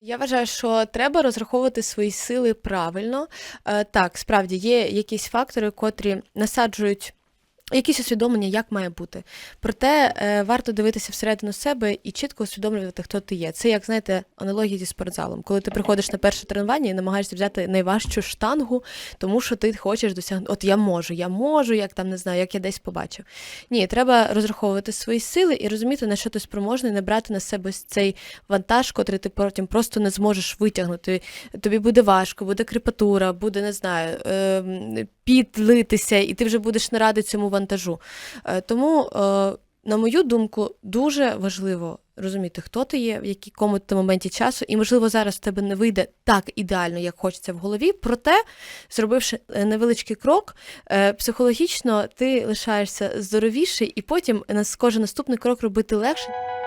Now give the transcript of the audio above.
Я вважаю, що треба розраховувати свої сили правильно. Е, Так, справді є якісь фактори, котрі насаджують якісь усвідомлення, як має бути. Проте е, варто дивитися всередину себе і чітко усвідомлювати, хто ти є. Це як знаєте, аналогія зі спортзалом. Коли ти приходиш на перше тренування і намагаєшся взяти найважчу штангу, тому що ти хочеш досягнути. От я можу, я можу, як там не знаю, як я десь побачив. Ні, треба розраховувати свої сили і розуміти, на що ти спроможний, не брати на себе цей вантаж, котрий ти потім просто не зможеш витягнути. Тобі буде важко, буде кріпатура, буде, не знаю, ем, піт і ти вже будеш не радий цьому вантажу. Е, Тому, е, на мою думку, дуже важливо розуміти, хто ти є, в якому ти моменті часу, і, можливо, зараз в тебе не вийде так ідеально, як хочеться в голові. Проте, зробивши е, невеличкий крок, психологічно ти лишаєшся здоровіший, і потім кожен наступний крок робити легше.